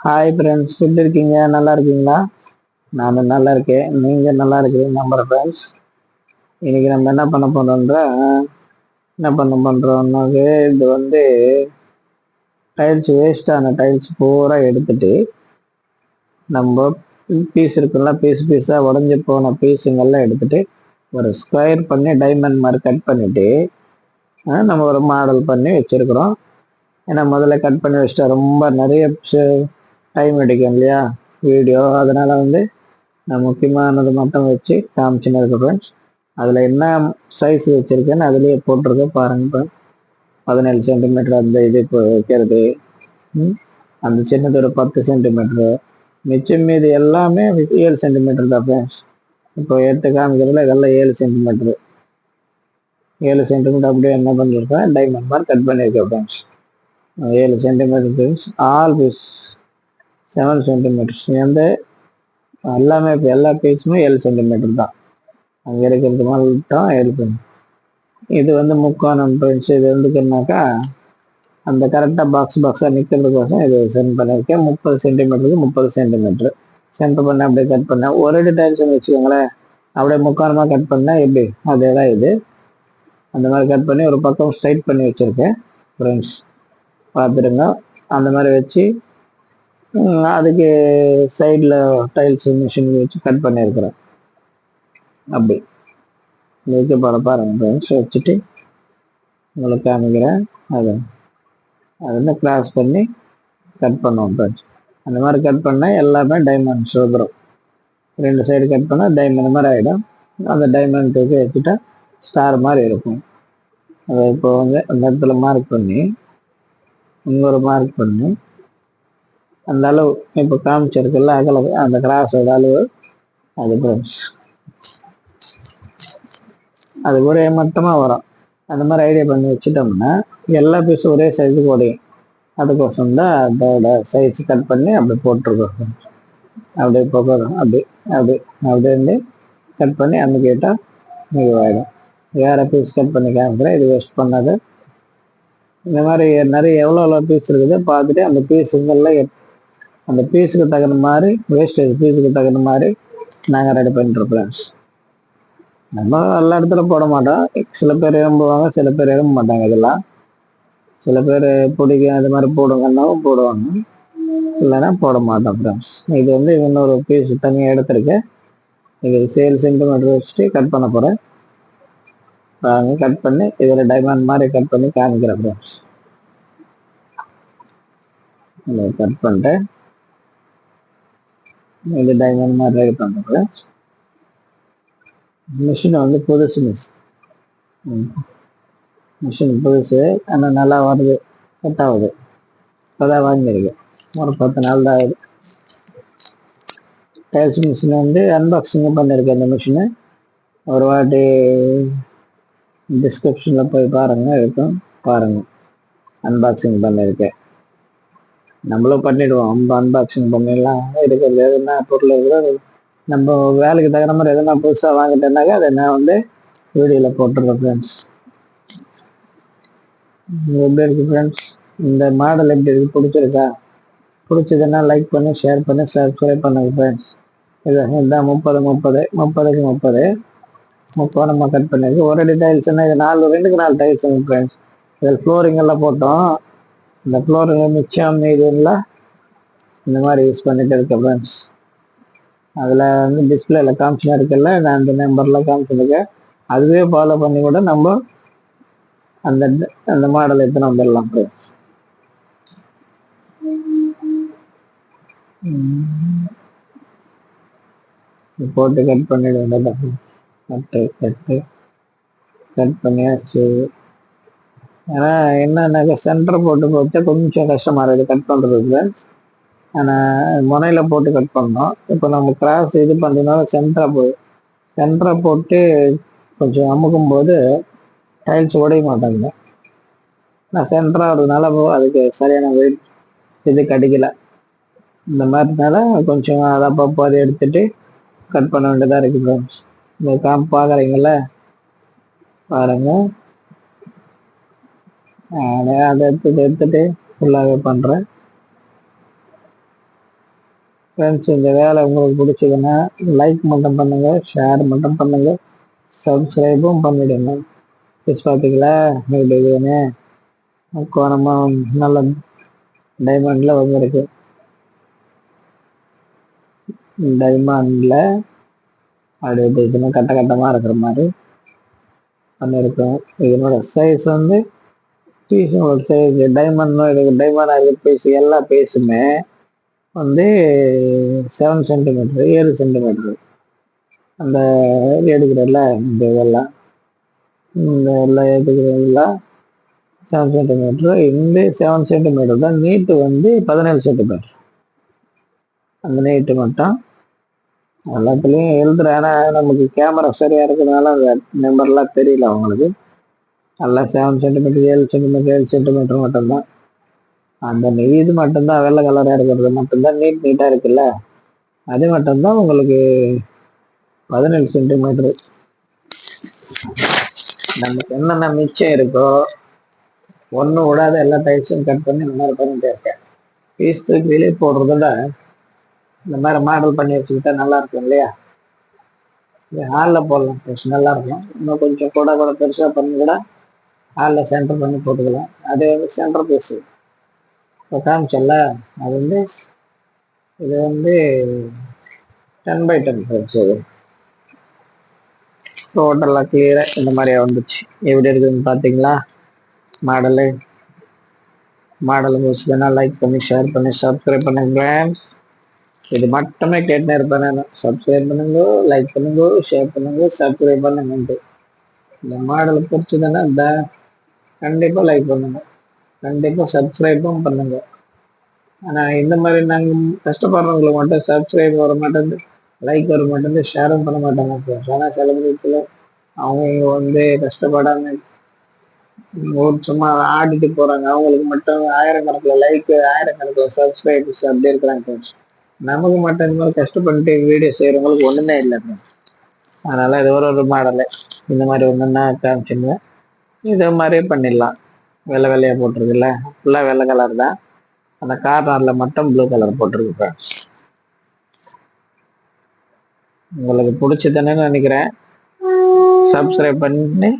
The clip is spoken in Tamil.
ஹாய் ஃப்ரெண்ட்ஸ் எப்படி இருக்கீங்க? நல்லா இருக்கீங்களா? நான் நல்லா இருக்கேன். நீங்கள் நல்லா இருக்கீங்க நம்புற ஃப்ரெண்ட்ஸ் இன்னைக்கு நம்ம என்ன பண்ண போகிறோன்ற என்ன பண்ண பண்ணுறோம்னாவே இது வந்து டைல்ஸ் வேஸ்டான டைல்ஸ் பூரா எடுத்துட்டு நம்ம பீஸ் இருக்குல்ல பீஸ் பீஸாக உடஞ்சி போன பீஸுங்கெல்லாம் எடுத்துட்டு ஒரு ஸ்கொயர் பண்ணி டைமண்ட் மாதிரி கட் பண்ணிவிட்டு நம்ம ஒரு மாடல் பண்ணி வச்சுருக்குறோம். ஏன்னா முதல்ல கட் பண்ணி வச்சுட்டா ரொம்ப நிறைய டைம் எடுக்கும் இல்லையா? வீடியோ அதனால் வந்து நான் முக்கியமானது மட்டும் வச்சு காமிச்சுன்னு இருக்கேன் ஃப்ரெண்ட்ஸ் அதில் என்ன சைஸ் வச்சுருக்கேன்னு அதுலேயே போட்டிருக்க பாருங்க பதினேழு சென்டிமீட்டர் அந்த இது இப்போ வைக்கிறது. அந்த சின்னது ஒரு பத்து சென்டிமீட்ரு மிச்சம் மீது எல்லாமே ஏழு சென்டிமீட்டர் தான் ஃப்ரெண்ட்ஸ் இப்போ எடுத்து காமிக்கிறதுல இதெல்லாம் ஏழு சென்டிமீட்டரு ஏழு சென்டிமீட்டர் அப்படியே என்ன பண்ணியிருக்கேன் டைமண்ட் மாதிரி கட் பண்ணியிருக்கேன் ஃப்ரெண்ட்ஸ் ஏழு centimetre friends all piece seven centimetres வந்து எல்லாமே இப்போ எல்லா பீஸுமே ஏழு சென்டிமீட்டர் தான். அங்கே இருக்கிறது மட்டும் ஏழு இது வந்து முக்கோணம் பிரிஞ்சு இது வந்துக்குனாக்கா அந்த கரெக்டாக பாக்ஸ் பாக்ஸாக நிற்கிறதுக்கோசம் இது சென்ட் பண்ணியிருக்கேன். முப்பது சென்டிமீட்டருக்கு முப்பது சென்டிமீட்டர் சென்டர் பண்ண அப்படியே கட் பண்ணேன் ஒரு அடி டைல்ஸ்னு வச்சுக்கோங்களேன். அப்படியே முக்காரமாக கட் பண்ணால் எப்படி? அதே தான் இது. அந்த மாதிரி கட் பண்ணி ஒரு பக்கம் ஸ்ட்ரைட் பண்ணி வச்சுருக்கேன். ஃப்ரெண்ட்ஸ் பார்த்துருங்க. அந்த மாதிரி வச்சு அதுக்கு சைடில் டைல்ஸ் மிஷின் வச்சு கட் பண்ணியிருக்கிறேன். அப்படி. வைக்க போகிற பாருங்க ஃப்ரெண்ட்ஸ் வச்சுட்டு உங்களுக்கு காமிக்கிறேன். அதை அது வந்து கிராஸ் பண்ணி கட் பண்ணுவோம் ஃப்ரெண்ட்ஸ் அந்த மாதிரி கட் பண்ணால் எல்லாமே டைமண்ட்ஸ் வந்துடும் ரெண்டு சைடு கட் பண்ணால் டைமண்ட் மாதிரி ஆகிடும் அந்த டைமண்ட் டைமண்ட்டுக்கு வச்சுட்டா ஸ்டார் மாதிரி இருக்கும். அதை இப்போ வந்து அந்த இடத்துல மார்க் பண்ணி இன்னொரு மார்க் பண்ணி அந்த அளவு இப்போ காமிச்சிருக்குல்ல அகல அந்த கிராஸோட அளவு அது ஃப்ரெண்ட்ஸ் அது ஒரே மட்டமாக வரும். அந்த மாதிரி ஐடியா பண்ணி வச்சுட்டோம்னா எல்லா பீஸும் ஒரே சைஸுக்கு உடையும். அதுக்கோசம் தான் அதோட சைஸ் கட் பண்ணி அப்படி போட்டிருக்கோம். அப்படியே போகிறோம். அப்படி அப்படி அப்படியே இருந்து கட் பண்ணி அந்த கேட்டால் இதுவாகிடும் வேறு பீஸ் கட் பண்ணி காமிக்கிறேன். இது வேஸ்ட் பண்ணாது. இந்த மாதிரி நிறைய எவ்வளோ எவ்வளோ பீஸ் இருக்குது பார்த்துட்டு அந்த பீஸுங்கெல்லாம் அந்த பீஸுக்கு தகுந்த மாதிரி வேஸ்டேஜ் பீஸுக்கு தகுந்த மாதிரி நாங்கள் ரெடி பண்ணிட்டு ஃப்ரெண்ட்ஸ் நம்ம எல்லா இடத்துல போட மாட்டோம். சில பேர் விரும்புவாங்க சில பேர் விரும்ப மாட்டாங்க இதெல்லாம். சில பேர் பிடிக்கும் இது மாதிரி போடுங்கன்னாவும் போடுவாங்க. இல்லைன்னா போட மாட்டோம் ஃப்ரெண்ட்ஸ் இது வந்து இன்னொரு பீஸ் தனியாக எடுத்திருக்கேன். இது சேல் சென்டிமீட்டர் வச்சுட்டு கட் பண்ண போகிறேன் பாருங்க கட் பண்ணி இதில் டைமண்ட் மாதிரி கட் பண்ணி காமிக்கிறேன் ஃப்ரெண்ட்ஸ் கட் பண்ணிட்டேன் இது டைமண்ட் மாதிரி ரெடி பண்ணுறேன் மிஷின் வந்து புதுசு மிஷின் மிஷின் புதுசு ஆனால் நல்லா வருது. கட் ஆகுது. இப்போதான் வாங்கியிருக்கேன் ஒரு பத்து நாள் தான் ஆகுது. டைல்ஸ் மிஷின் வந்து அன்பாக்சிங்கும் பண்ணியிருக்கேன் இந்த மிஷினு ஒரு வாட்டி டிஸ்கிரிப்ஷனில் போய் பாருங்கள் இருக்கும் பாருங்கள் அன்பாக்சிங் பண்ணியிருக்கேன். நம்மளும் பண்ணிடுவோம். ரொம்ப அன்பாக்சிங் பண்ணிடலாம். இருக்கிறது எதுனா பொருள் இருக்கிறது நம்ம வேலைக்கு தகுந்த மாதிரி எதுனா புதுசாக வாங்கிட்டேன்னாக்கா அதை நான் வந்து வீடியோவில் போட்டுருவேன் ஃப்ரெண்ட்ஸ் எப்படி இருக்கு ஃப்ரெண்ட்ஸ் இந்த மாடல் எப்படி இருக்கு? பிடிச்சிருக்கா? பிடிச்சதுன்னா லைக் பண்ணி ஷேர் பண்ணி சப்ஸ்கிரைப் பண்ணுங்க ஃப்ரெண்ட்ஸ் இது இதுதான் முப்பது முப்பது முப்பதுக்கு முப்பது. முப்பது கட் பண்ணியிருக்கு ஒரு அடி டைல்ஸ்னா இது நாலு ரெண்டுக்கு நாலு டைல்ஸ் ஃப்ரெண்ட்ஸ் இதில் ஃப்ளோரிங் எல்லாம் போட்டோம். இந்த ஃப்ளோர் மிச்சம் இதுல இந்த மாதிரி யூஸ் பண்ணிட்டு இருக்கேன் ஃப்ரெண்ட்ஸ் அதில் வந்து டிஸ்பிளேல காமிச்சுனா இருக்குல்ல நான் அந்த நம்பரில் காமிச்சிருக்கேன் அதுவே ஃபாலோ பண்ணி கூட நம்ம அந்த அந்த மாடல் எடுத்து வந்துடலாம் ஃப்ரெண்ட்ஸ் போட்டு கட் பண்ணிடுவேன். கட்டு கட்டு கட் பண்ணியாச்சு. ஏன்னா என்னென்ன சென்டர் போட்டு போச்சா கொஞ்சம் கஷ்டமாக இருக்குது கட் பண்ணுறதுக்கு ஆனால் முனையில் போட்டு கட் பண்ணோம். இப்போ நம்ம கிராஸ் இது பண்ணுறதுனால சென்டரை போ சென்டரை போட்டு கொஞ்சம் அமுக்கும் போது டைல்ஸ் உடைய மாட்டாங்க. நான் சென்டராக இருந்ததுனால அதுக்கு சரியான வெயிட் இது கிடைக்கல. இந்த மாதிரினால கொஞ்சம் அதை அப்பப்போ அதை எடுத்துட்டு கட் பண்ண வேண்டியதாக இருக்குது இந்த காம் பார்க்குறீங்கள பாருங்கள் அதை எடுத்துட்டு எடுத்துட்டு ஃபுல்லாகவே பண்ணுறேன் ஃப்ரெண்ட்ஸ் இந்த வேலை உங்களுக்கு பிடிச்சதுன்னா லைக் மட்டும் பண்ணுங்கள் ஷேர் மட்டும் பண்ணுங்கள் சப்ஸ்கிரைபும் பண்ணிவிடுங்க பிஸ் பார்த்தீங்களா எப்படி இதுன்னு கோணமாக நல்ல டைமண்டில் வந்துருக்கு. டைமண்டில் அப்படி இப்படி கட்ட கட்டமாக இருக்கிற மாதிரி பண்ணியிருக்கோம். இதனோட சைஸ் வந்து பீஸோட சைஸ் டைமண்ட் இருக்குது டைமண்ட் ஆகிற பீஸ் எல்லா பீஸுமே வந்து செவன் சென்டிமீட்ரு ஏழு சென்டிமீட்ரு அந்த எடுக்கிறல்ல இந்த இதெல்லாம். இந்த எல்லாம் எடுக்கிறதெல்லாம் செவன் சென்டிமீட்ரு இந்த செவன் சென்டிமீட்டர் தான் நீட்டு வந்து பதினேழு சென்டிமீட்டர் அந்த நீட்டு மட்டும். எல்லாத்துலேயும் எழுதுறேன். ஆனால் நமக்கு கேமரா சரியாக இருக்கிறதுனால அந்த நம்பர்லாம் தெரியல அவங்களுக்கு. நல்லா செவன் சென்டிமீட்டர் ஏழு சென்டிமீட்டர் ஏழு சென்டிமீட்டர் மட்டும்தான். அந்த நெய் இது மட்டும்தான் வெள்ளை கலராக இருக்கிறது மட்டும்தான் நீட் நீட்டாக இருக்குல்ல? அது மட்டும்தான் உங்களுக்கு பதினேழு சென்டிமீட்டர் நமக்கு என்னென்ன மிச்சம் இருக்கோ ஒன்று விடாத எல்லா டைப்ஸும் கட் பண்ணி இந்த மாதிரி பண்ணிட்டு இருக்கேன். பீஸ் தூக்கி வெளியே போடுறதோட இந்த மாதிரி மாடல் பண்ணி வச்சுக்கிட்டா நல்லா இருக்கும் இல்லையா? ஹாலில் போடலாம் ப்ளஸ் நல்லா இருக்கும் இன்னும் கொஞ்சம் கூட கூட பெருசாக பண்ணி கூட ஹாலில் சென்டர் பண்ணி போட்டுக்கலாம். அது வந்து சென்டர் பீஸு இப்போ காமிச்சல அது வந்து இது வந்து டென் பை டென் இது டோட்டலாக கிளியராக இந்த மாதிரியா வந்துச்சு. எப்படி இருக்குதுன்னு பார்த்தீங்களா மாடலு மாடல் வச்சுக்கன்னா லைக் பண்ணி ஷேர் பண்ணி சப்ஸ்கிரைப் பண்ணுங்க. இது மட்டுமே கேட்டுனே இருப்பேன் நான். சப்ஸ்கிரைப் பண்ணுங்க லைக் பண்ணுங்க ஷேர் பண்ணுங்க சப்ஸ்கிரைப் பண்ணுங்க இந்த மாடல் பிடிச்சதுன்னா இந்த கண்டிப்பாக லைக் பண்ணுங்க. கண்டிப்பாக சப்ஸ்கிரைப்பும் பண்ணுங்க. ஆனால் இந்த மாதிரி நாங்கள் கஷ்டப்படுறவங்களுக்கு மட்டும் சப்ஸ்கிரைப் வர மாட்டேங்குது லைக் வர மாட்டேங்குது ஷேரும் பண்ண மாட்டாங்க. ஆனால் சில அவங்க இங்கே வந்து கஷ்டப்படாமல் ஒரு சும்மா ஆடிட்டு போறாங்க. அவங்களுக்கு மட்டும் ஆயிரக்கணக்கில் லைக்கு ஆயிரக்கணக்கில் சப்ஸ்கிரைபர்ஸ் அப்படி இருக்கிறாங்க friends. நமக்கு மட்டும் இந்த மாதிரி கஷ்டப்பட்டு வீடியோ செய்கிறவங்களுக்கு ஒண்ணுமே இல்லை அதனால் அதனால இது ஒரு ஒரு மாடலு இந்த மாதிரி ஒன்றுன்னா காமிச்சுங்க. இதே மாதிரியே பண்ணிடலாம். வெள்ளை வெள்ளையா போட்டிருக்குல்ல? ஃபுல்லாக வெள்ளை கலர் தான். அந்த கார்னரில் மட்டும் ப்ளூ கலர் போட்டிருக்கு உங்களுக்கு பிடிச்சதுன்னு நினைக்கிறேன். சப்ஸ்கிரைப் பண்ணி